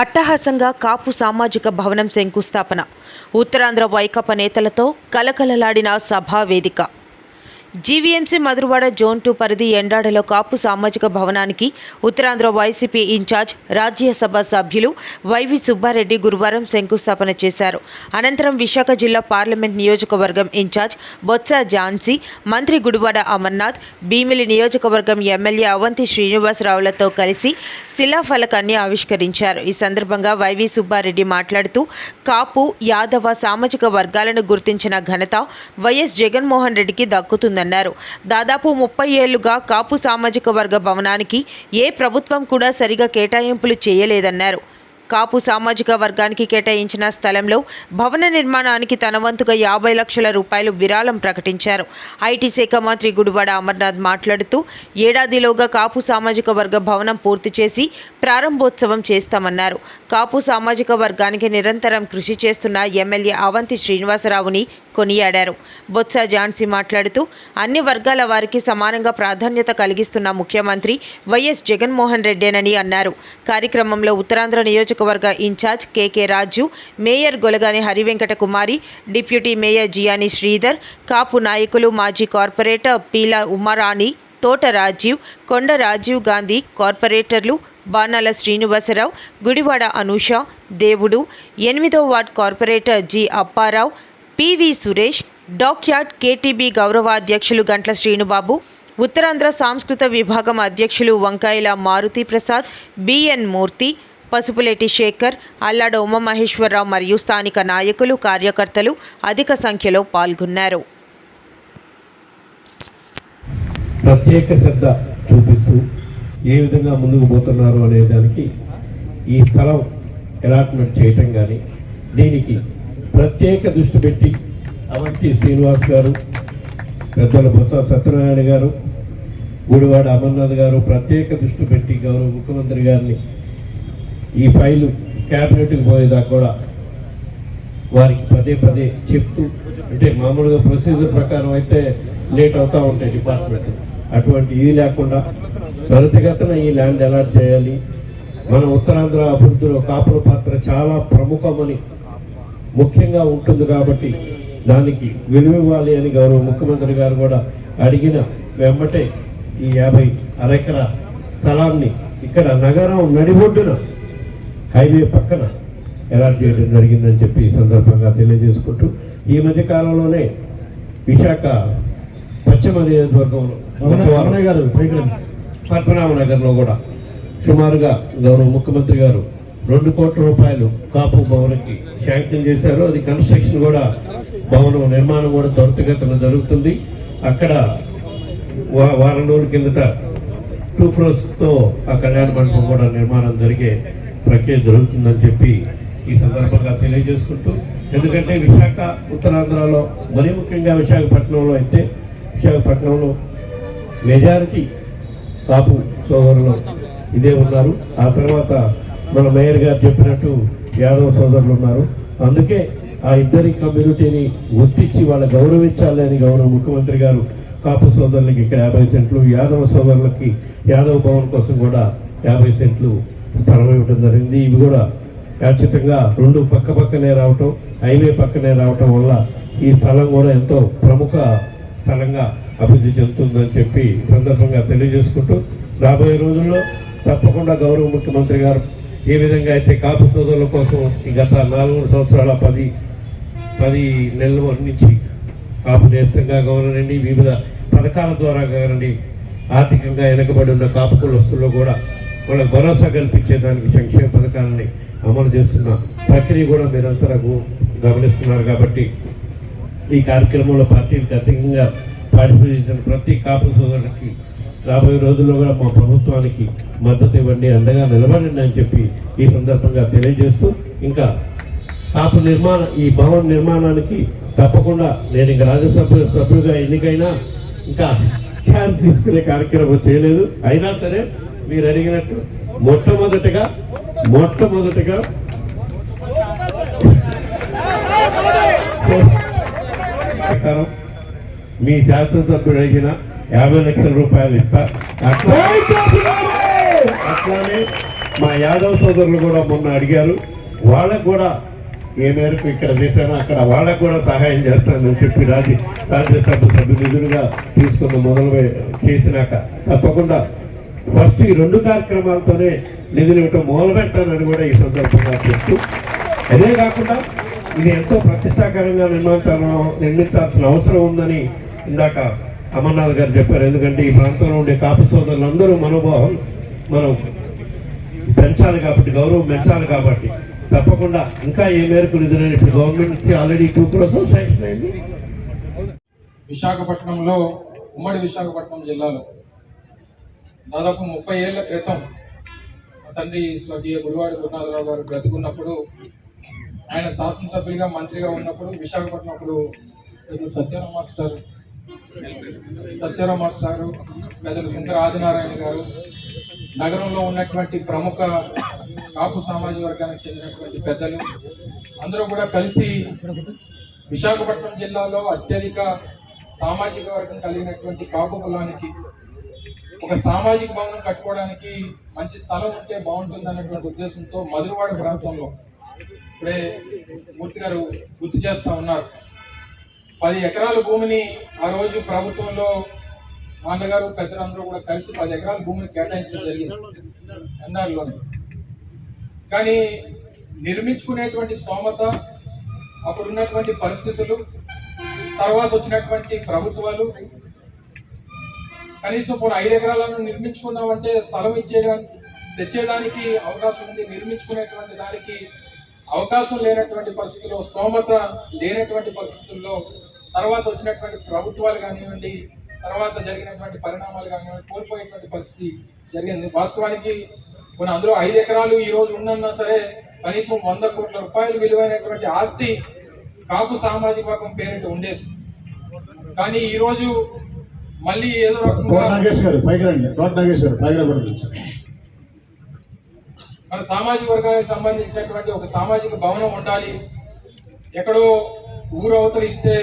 అట్టహాసంగా కాపు సామాజిక భవనం శంకుస్థాపన. ఉత్తరాంధ్ర వైకాపా నేతలతో కలకలలాడిన సభా వేదిక. జీవీఎంసీ మధురవాడ జోన్ టూ పరిధి ఎండాడలో కాపు సామాజిక భవనానికి ఉత్తరాంధ్ర వైసీపీ ఇన్ఛార్జ్ రాజ్యసభ సభ్యులు వైవి సుబ్బారెడ్డి గురువారం శంకుస్థాపన చేశారు. అనంతరం విశాఖ జిల్లా పార్లమెంట్ నియోజకవర్గం ఇన్ఛార్జ్ బొత్స ఝాన్సీ మంత్రి గుడివాడ అమర్నాథ్ భీమిలి నియోజకవర్గం ఎమ్మెల్యే అవంతి శ్రీనివాసరావులతో కలిసి శిలాఫలకాన్ని ఆవిష్కరించారు. ఈ సందర్భంగా వైవి సుబ్బారెడ్డి మాట్లాడుతూ కాపు యాదవ సామాజిక వర్గాలను గుర్తించిన ఘనత వైఎస్ జగన్మోహన్ రెడ్డికి దక్కుతుందన్నారు. దాదాపు ముప్పై ఏళ్ళుగా కాపు సామాజిక వర్గ భవనానికి ఏ ప్రభుత్వం కూడా సరిగా కేటాయింపులు చేయలేదన్నారు. కాపు సామాజిక వర్గానికి కేటాయించిన స్థలంలో భవన నిర్మాణానికి తన వంతుగా యాభై లక్షల రూపాయలు విరాళం ప్రకటించారు. ఐటీ శాఖ మంత్రి గుడివాడ అమర్నాథ్ మాట్లాడుతూ ఏడాదిలోగా కాపు సామాజిక వర్గ భవనం పూర్తి చేసి ప్రారంభోత్సవం చేస్తామన్నారు. కాపు సామాజిక వర్గానికి నిరంతరం కృషి చేస్తున్న ఎమ్మెల్యే అవంతి శ్రీనివాసరావుని కొనియాడారు. బొత్స ఝాన్సీ మాట్లాడుతూ అన్ని వర్గాల వారికి సమానంగా ప్రాధాన్యత కలిగిస్తున్న ముఖ్యమంత్రి వైఎస్ జగన్మోహన్ రెడ్డేనని అన్నారు. కార్యక్రమంలో ఉత్తరాంధ్ర నియోజకవర్గ incharge K K Raju mayor Golagani Harivenkata Kumari deputy mayor Jiyani Sridhar కాపు నాయకులు మాజీ కార్పొరేటర్ పీల ఉమారాణి తోట రాజీవ్ కొండ రాజీవ్ గాంధీ కార్పొరేటర్లు బాణాల శ్రీనివాసరావు గుడివాడ అనూష దేవుడు ఎనిమిదో ward corporator G Apparao P V Suresh dockyard K T B గౌరవాధ్యక్షులు Gantla Srinubabu Uttarandhra సాంస్కృత విభాగం అధ్యక్షులు వంకాయల మారుతి ప్రసాద్ బిఎన్ మూర్తి పసుపులేటి శేఖర్ అల్లాడ ఉమామహేశ్వరరావు మరియు స్థానిక నాయకులు కార్యకర్తలు అధిక సంఖ్యలో పాల్గొన్నారు. ప్రత్యేక శ్రద్ధ చూపిస్తూ ఏ విధంగా ముందుకు పోతున్నారు అనే దానికి ఈ స్థలం అలాట్మెంట్ చేయటం కానీ దీనికి ప్రత్యేక దృష్టి పెట్టి అవంతి శ్రీనివాస్ గారు పెద్దల బొత్స సత్యనారాయణ గారు గుడివాడ అమర్నాథ్ గారు ప్రత్యేక దృష్టి పెట్టి గౌరవ ముఖ్యమంత్రి గారిని ఈ ఫైలు క్యాబినెట్కి పోయేదాకా కూడా వారికి పదే పదే చెప్తూ అంటే మామూలుగా ప్రొసీజర్ ప్రకారం అయితే లేట్ అవుతూ ఉంటాయి డిపార్ట్మెంట్. అటువంటి ఇది లేకుండా త్వరితగతన ఈ ల్యాండ్ అలాట్ చేయాలి. మన ఉత్తరాంధ్ర అభివృద్ధిలో కాపుల పాత్ర చాలా ప్రముఖమని ముఖ్యంగా ఉంటుంది కాబట్టి దానికి విలువ ఇవ్వాలి అని గౌరవ ముఖ్యమంత్రి గారు కూడా అడిగిన వెంబటే ఈ యాభై అరెకర స్థలాన్ని ఇక్కడ నగరం నడిబొడ్డున హైవే పక్కన అలాట్ చేయడం జరిగిందని చెప్పి ఈ సందర్భంగా తెలియజేసుకుంటూ ఈ మధ్య కాలంలోనే విశాఖ పశ్చిమ నియోజకవర్గంలో నగర్లో కూడా సుమారుగా గౌరవ ముఖ్యమంత్రి గారు రెండు కోట్ల రూపాయలు కాపు భవన్కి శాంక్షన్ చేశారు. అది కన్స్ట్రక్షన్ కూడా భవనం నిర్మాణం కూడా త్వరితగతిన జరుగుతుంది. అక్కడ వా- వారం రోజుల కిందట టూ తో ఆ కళ్యాణ మండపం కూడా నిర్మాణం జరిగే ప్రక్రియ జరుగుతుందని చెప్పి ఈ సందర్భంగా తెలియజేసుకుంటూ ఎందుకంటే విశాఖ ఉత్తరాంధ్రలో మరీ ముఖ్యంగా విశాఖపట్నంలో అయితే విశాఖపట్నంలో మెజారిటీ కాపు సోదరులు ఇదే ఉన్నారు. ఆ తర్వాత మన మేయర్ గారు చెప్పినట్టు యాదవ సోదరులు ఉన్నారు. అందుకే ఆ ఇద్దరి కమ్యూనిటీని గుర్తించి వాళ్ళ గౌరవించాలి అని గౌరవ ముఖ్యమంత్రి గారు కాపు సోదరులకి ఇక్కడ యాభై సెంట్లు యాదవ సోదరులకి యాదవ భవన్ కోసం కూడా యాభై సెంట్లు స్థలం ఇవ్వడం జరిగింది. ఇవి కూడా ఖచ్చితంగా రెండు పక్క పక్కనే రావటం హైవే పక్కనే రావటం వల్ల ఈ స్థలం కూడా ఎంతో ప్రముఖ స్థలంగా అభివృద్ధి చెందుతుందని చెప్పి సందర్భంగా తెలియజేసుకుంటూ రాబోయే రోజుల్లో తప్పకుండా గౌరవ ముఖ్యమంత్రి గారు ఏ విధంగా అయితే కాపు సోదరుల కోసం ఈ గత నాలుగు సంవత్సరాల పది పది నెలల నుంచి కాపు దేశంగా కావాలనండి వివిధ పథకాల ద్వారా కావాలండి ఆర్థికంగా వెనుకబడి ఉన్న కాపు కులస్తుల్లో కూడా వాళ్ళ భరోసా కల్పించేదానికి సంక్షేమ పథకాలని అమలు చేస్తున్న ప్రక్రియ కూడా మీరంతా గమనిస్తున్నారు కాబట్టి ఈ కార్యక్రమంలో పార్టీలకు అధికంగా పార్టిసిపేట్ చేసిన ప్రతి కాపు సోదరులకి రాబోయే రోజుల్లో కూడా మా ప్రభుత్వానికి మద్దతు ఇవ్వండి అండగా నిలబడండి అని చెప్పి ఈ సందర్భంగా తెలియజేస్తూ ఇంకా ఆపు నిర్మాణ ఈ భవన నిర్మాణానికి తప్పకుండా నేను ఇంకా రాజ్యసభ సభ్యుగా ఎన్నికైనా ఇంకా ఛాన్స్ తీసుకునే కార్యక్రమం చేయలేదు. అయినా సరే మీరు అడిగినట్టు మొట్టమొదటిగా మొట్టమొదటిగా ప్రకారం మీ శాసనసభ్యుడు అడిగిన యాభై లక్షల రూపాయలు ఇస్తా. అట్లా అట్లానే మా యాదవ్ సోదరులు కూడా మొన్న అడిగారు. వాళ్ళకు కూడా ఏ మేరకు ఇక్కడ చేశానో అక్కడ వాళ్ళకు కూడా సహాయం చేస్తానని చెప్పి రాజ్య రాజ్యసభ సభ్యు నిధులుగా తీసుకున్న మొదలు చేసినాక తప్పకుండా ఫస్ట్ ఈ రెండు కార్యక్రమాలతోనే నిధులు ఇవ్వటం మొదలు పెట్టానని కూడా ఈ సందర్భంగా చెప్తూ అదే కాకుండా ఇది ఎంతో ప్రతిష్టాకరంగా నిర్మించాల నిర్మించాల్సిన అవసరం ఉందని ఇందాక అమర్నాథ్ గారు చెప్పారు. ఎందుకంటే ఈ ప్రాంతంలో ఉండే కాపు సోదరులందరూ మనోభావం మనం పెంచాలి కాబట్టి గౌరవం పెంచాలి కాబట్టి తప్పకుండా ఇంకా ఏ మేరకు నిధులని ఇప్పుడు government already two crores sanction అయింది. విశాఖపట్నంలో ఉమ్మడి విశాఖపట్నం జిల్లాలో దాదాపు ముప్పై ఏళ్ళ క్రితం మా తండ్రి స్వర్గీయ గుడివాడి గురునాథరావు గారు బ్రతుకున్నప్పుడు ఆయన శాసనసభ్యులుగా మంత్రిగా ఉన్నప్పుడు విశాఖపట్నం అప్పుడు సత్యనారాయణ మాస్టర్ సత్యరామ మాస్టర్ గారు పెద్దలు శంకర ఆదినారాయణ గారు నగరంలో ఉన్నటువంటి ప్రముఖ కాపు సామాజిక వర్గానికి చెందినటువంటి పెద్దలు అందరూ కూడా కలిసి విశాఖపట్నం జిల్లాలో అత్యధిక సామాజిక వర్గం కలిగినటువంటి కాపు కులానికి ఒక సామాజిక భవనం కట్టుకోవడానికి మంచి స్థలం ఉంటే బాగుంటుంది అన్నటువంటి ఉద్దేశంతో మధురవాడ ప్రాంతంలో ఇప్పుడే మూర్తి గారు గుర్తు చేస్తూ ఉన్నారు. పది ఎకరాల భూమిని ఆ రోజు ప్రభుత్వంలో నాన్నగారు పెద్దలందరూ కూడా కలిసి పది ఎకరాల భూమిని కేటాయించడం జరిగింది. ఎన్ఆర్లోనే కానీ నిర్మించుకునేటువంటి స్తోమత అప్పుడున్నటువంటి పరిస్థితులు తర్వాత వచ్చినటువంటి ప్రభుత్వాలు కనీసం పోనీ ఐదు ఎకరాలను నిర్మించుకున్నామంటే స్థలం ఇచ్చేయడానికి తెచ్చేయడానికి అవకాశం ఉంది. నిర్మించుకునేటువంటి దానికి అవకాశం లేనటువంటి పరిస్థితుల్లో స్తోమత లేనటువంటి పరిస్థితుల్లో తర్వాత వచ్చినటువంటి ప్రభుత్వాలు కానివ్వండి తర్వాత జరిగినటువంటి పరిణామాలు కానివ్వండి కోల్పోయేటువంటి పరిస్థితి జరిగింది. వాస్తవానికి మన అందులో ఐదు ఎకరాలు ఈ రోజు ఉన్నన్నా సరే కనీసం వంద కోట్ల రూపాయలు విలువైనటువంటి ఆస్తి కాపు సామాజిక వర్గం పేరిట ఉండేది. కానీ ఈరోజు మళ్ళీ ఏదో తోట రకంగా నాగేష్ గారు పైకి రండి తోట నాగేష్ గారు పైకి రాబడి మన సామాజిక వర్గానికి సంబంధించినటువంటి ఒక సామాజిక భవనం ఉండాలి. ఎక్కడో ఊరు అవతల ఇస్తే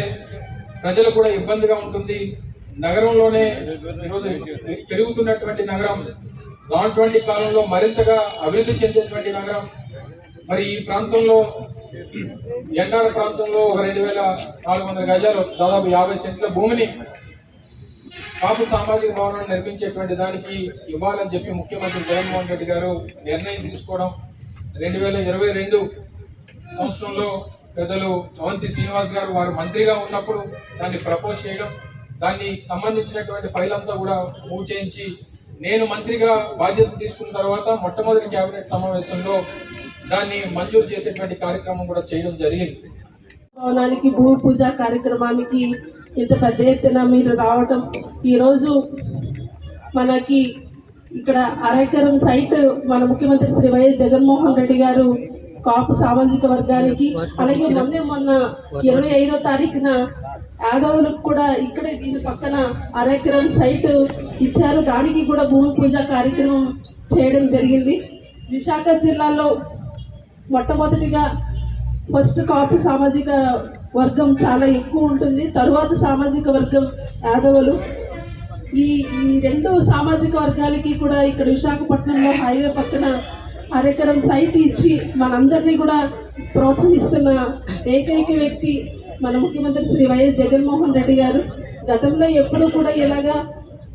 కూడా ఇబ్బందిగా ఉంటుంది. నగరంలోనే ఈరోజు పెరుగుతున్నటువంటి నగరం రానటువంటి కాలంలో మరింతగా అభివృద్ధి చెందేటువంటి నగరం. మరి ఈ ప్రాంతంలో ఎన్ఆర్ ప్రాంతంలో ఒక రెండు వేల నాలుగు వందల గజాలు దాదాపు యాభై సెంట్ల భూమిని కాపు సామాజిక భవనాన్ని నిర్మించేటువంటి దానికి ఇవ్వాలని చెప్పి ముఖ్యమంత్రి జగన్మోహన్ రెడ్డి గారు నిర్ణయం తీసుకోవడం. రెండు వేల ఇరవై రెండు సంవత్సరంలో పెద్దలు అవంతి శ్రీనివాస్ గారు వారు మంత్రిగా ఉన్నప్పుడు దాన్ని ప్రపోజ్ చేయడం దాన్ని సంబంధించినటువంటి ఫైల్ అంతా కూడా మూవ్ చేయించి నేను మంత్రిగా బాధ్యతలు తీసుకున్న తర్వాత మొట్టమొదటి కేబినెట్ సమావేశంలో దాన్ని మంజూరు చేసేటువంటి కార్యక్రమం కూడా చేయడం జరిగింది. భవనానికి భూమి పూజ కార్యక్రమానికి ఇంత పెద్ద ఎత్తున మీరు రావటం. ఈరోజు మనకి ఇక్కడ అరేకరం సైట్ మన ముఖ్యమంత్రి శ్రీ వైఎస్ జగన్మోహన్ రెడ్డి గారు కాపు సామాజిక వర్గానికి అలాగే మొన్న మొన్న ఇరవై ఐదో తారీఖున యాదవులకు కూడా ఇక్కడే దీని పక్కన అరేకరం సైట్ ఇచ్చారు. దానికి కూడా భూమి పూజ కార్యక్రమం చేయడం జరిగింది. విశాఖ జిల్లాలో మొట్టమొదటిగా ఫస్ట్ కాపు సామాజిక వర్గం చాలా ఎక్కువ ఉంటుంది. తరువాత సామాజిక వర్గం యాదవులు. ఈ ఈ రెండు సామాజిక వర్గాలకి కూడా ఇక్కడ విశాఖపట్నంలో హైవే పక్కన అరెకరం సైట్ ఇచ్చి మనందరినీ కూడా ప్రోత్సహిస్తున్న ఏకైక వ్యక్తి మన ముఖ్యమంత్రి శ్రీ వైఎస్ జగన్మోహన్ రెడ్డి గారు. గతంలో ఎప్పుడూ కూడా ఇలాగా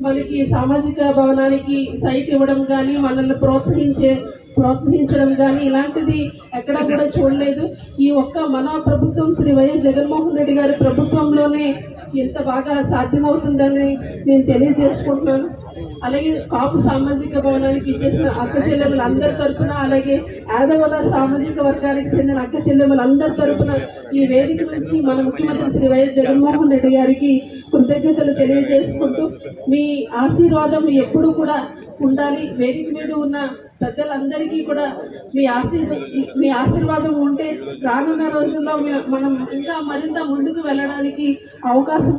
మనకి సామాజిక భవనానికి సైట్ ఇవ్వడం కానీ మనల్ని ప్రోత్సహించే ప్రోత్సహించడం కానీ ఇలాంటిది ఎక్కడా కూడా చూడలేదు. ఈ ఒక్క మన ప్రభుత్వం శ్రీ వైఎస్ జగన్మోహన్ రెడ్డి గారి ప్రభుత్వంలోనే ఎంత బాగా సాధ్యమవుతుందని నేను తెలియజేసుకుంటున్నాను. అలాగే కాపు సామాజిక భవనానికి ఇచ్చేసిన అక్క చెల్లెములు అందరి తరఫున అలాగే యాదవుల సామాజిక వర్గానికి చెందిన అక్క చెల్లెములు అందరి ఈ వేదిక నుంచి మన ముఖ్యమంత్రి శ్రీ వైఎస్ జగన్మోహన్ రెడ్డి గారికి కృతజ్ఞతలు తెలియజేసుకుంటూ మీ ఆశీర్వాదం ఎప్పుడూ కూడా ఉండాలి. వేదిక మీద ఉన్న పెద్దలందరికీ కూడా మీ ఆశీర్వ మీ ఆశీర్వాదం ఉంటే రానున్న రోజుల్లో మనం ఇంకా మరింత ముందుకు వెళ్ళడానికి అవకాశం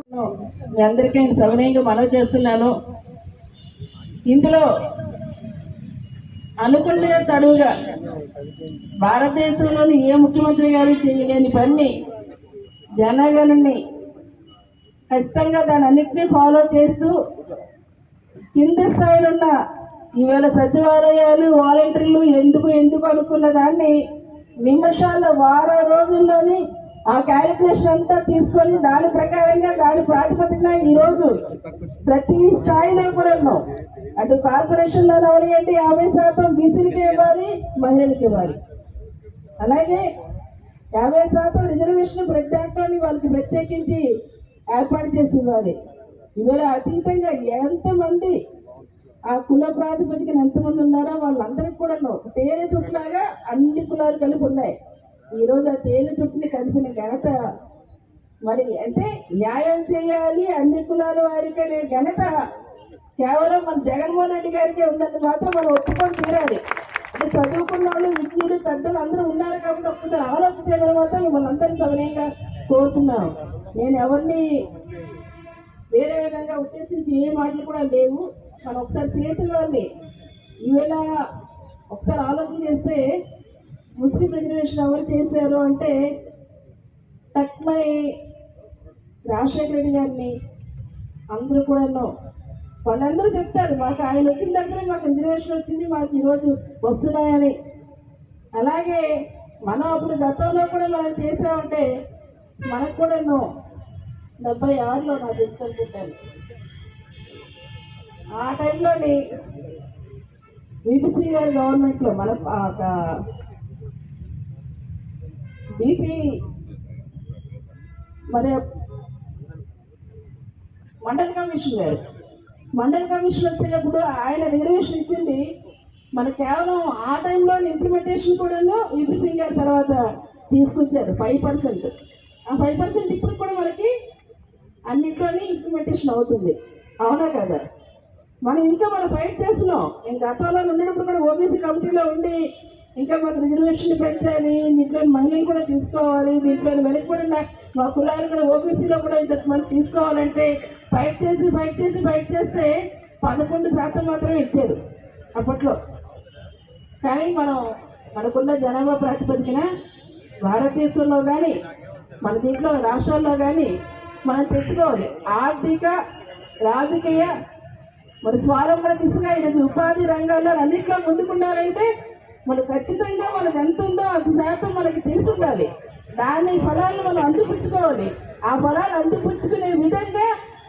మీ అందరికీ నేను సవినయంగా మనవి చేస్తున్నాను. ఇందులో అనుకునే తడువుగా భారతదేశంలోని ఏ ముఖ్యమంత్రి గారు చేయలేని పని జనగణని ఖచ్చితంగా దాని అన్నింటినీ ఫాలో చేస్తూ కింద స్థాయిలో ఉన్న ఈవేళ సచివాలయాలు వాలంటీర్లు ఎందుకు ఎందుకు అనుకున్న దాన్ని నిమిషాల వారం రోజుల్లోని ఆ క్యాలిక్యులేషన్ అంతా తీసుకొని దాని ప్రకారంగా దాని ప్రాతిపదికన ఈరోజు ప్రతి స్థాయిలో కూడా ఉన్నాం. అటు కార్పొరేషన్లో అవనియండి యాభై శాతం బీసీలకి ఇవ్వాలి మహిళలకి ఇవ్వాలి. అలాగే యాభై శాతం రిజర్వేషన్ ప్రతి దాంట్లోని వాళ్ళకి ప్రత్యేకించి ఏర్పాటు చేసి ఇవ్వాలి. ఇవాళ అతీతంగా ఎంతమంది ఆ కుల ప్రాతిపదికన ఎంతమంది ఉన్నారో వాళ్ళందరికీ కూడా తేనె చుట్టులాగా అన్ని కులాలు కలిపి ఉన్నాయి. ఈ రోజు ఆ తేనె చుట్టుని కలిపిన ఘనత మరి అంటే న్యాయం చేయాలి అన్ని కులాల వారికి ఘనత. కేవలం మన జగన్మోహన్ రెడ్డి గారికి ఉందని మాత్రం మనం ఒప్పుకొని తీరాలి. అంటే చదువుకున్న వాళ్ళు విద్యులు పెద్దలు అందరూ ఉన్నారు కాబట్టి ఒక్కసారి ఆలోచించడం మాత్రం మిమ్మల్ని అందరినీ సవినయంగా కోరుతున్నాను. నేను ఎవరిని వేరే విధంగా ఉద్దేశించి ఏ మాటలు కూడా లేవు. మనం ఒకసారి చేసిన వాళ్ళని ఈవేళ ఒకసారి ఆలోచన చేస్తే ముస్లిం రిజర్వేషన్ ఎవరు చేశారు అంటే తక్మై రాజశేఖర రెడ్డి గారిని అందరూ కూడా వాళ్ళందరూ చెప్తారు మాకు ఆయన వచ్చిన దగ్గర మాకు రిజర్వేషన్ వచ్చింది మాకు ఈరోజు వస్తున్నాయని. అలాగే మనం అప్పుడు గతంలో కూడా మనం చేసామంటే మనకు కూడా డెబ్బై ఆరులో నాకు తెలుసు ఆ టైంలోని బీపీసీ గారి గవర్నమెంట్లో మన బీపీ మరి మండల కమిషన్ గారు. మండల కమిషన్ వచ్చినప్పుడు ఆయన రిజర్వేషన్ ఇచ్చింది మన కేవలం ఆ టైంలో ఇంప్లిమెంటేషన్ కూడాను విపి సింగ్ గారి తర్వాత తీసుకొచ్చారు ఫైవ్ పర్సెంట్ ఆ ఫైవ్ పర్సెంట్ ఇప్పుడు కూడా మనకి అన్నింటిలోనే ఇంప్లిమెంటేషన్ అవుతుంది. అవునా కదా? మనం ఇంకా మనం ఫైట్ చేస్తున్నాం. ఇంకా గతంలో ఉన్నప్పుడు కూడా ఓబీసీ కమిటీలో ఉండి ఇంకా మాకు రిజర్వేషన్ పెంచాలి దీంట్లో మహిళలు కూడా తీసుకోవాలి. దీంట్లో వెనకబడిన మా కులాలు కూడా ఓబీసీలో కూడా ఇంత మనం తీసుకోవాలంటే ఫైట్ చేసి ఫైట్ చేసి ఫైట్ చేస్తే పదకొండు శాతం మాత్రమే ఇచ్చారు అప్పట్లో. కానీ మనం మనకున్న జనాభా ప్రాతిపదికన భారతదేశంలో కానీ మన దీంట్లో రాష్ట్రాల్లో కానీ మనం తెచ్చుకోవాలి. ఆర్థిక రాజకీయ మరి స్వావలంబన దిశగా ఈరోజు ఉపాధి రంగాల్లో అన్నింటిలో ముందుకున్నారంటే మనం ఖచ్చితంగా మనకు ఎంత ఉందో అంత శాతం మనకి తెలిసి ఉండాలి దాని ఫలాలను మనం అందిపుచ్చుకోవాలి. ఆ ఫలాలు అందిపుచ్చుకునే విధంగా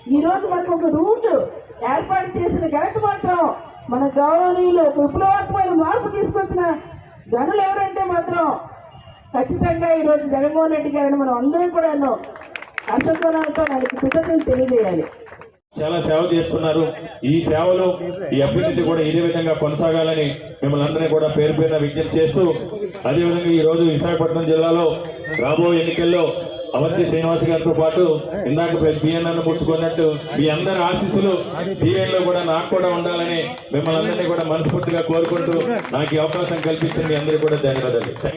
ఈరోజు మనకు ఒక రూట్ ఏర్పాటు చేసిన ఘనత మాత్రం మన గౌరవనీయులు ఒక మార్పు తీసుకొచ్చిన గనులు ఎవరంటే మాత్రం ఖచ్చితంగా ఈరోజు జగన్మోహన్ రెడ్డి గారిని మనం అందరం కూడా హర్షధ్వనాలతో మనకి కృతజ్ఞతలు తెలియజేయాలి. చాలా సేవ చేస్తున్నారు. ఈ సేవలు ఈ అభివృద్ధి కూడా ఇదే విధంగా కొనసాగాలని మిమ్మల్ని అందరినీ కూడా పేరు పేరున విజ్ఞప్తి చేస్తూ అదేవిధంగా ఈ రోజు విశాఖపట్నం జిల్లాలో రాబోయే ఎన్నికల్లో అవంతి శ్రీనివాస్ గారితో పాటు ఇందాక బిఎన్ఆర్ పుట్టుకున్నట్టు మీ అందరి ఆశీస్సులు డిఎన్లో కూడా నాకు కూడా ఉండాలని మిమ్మల్ని అందరినీ కూడా మనస్ఫూర్తిగా కోరుకుంటూ నాకు ఈ అవకాశం కల్పించింది అందరికీ కూడా ధన్యవాదాలు.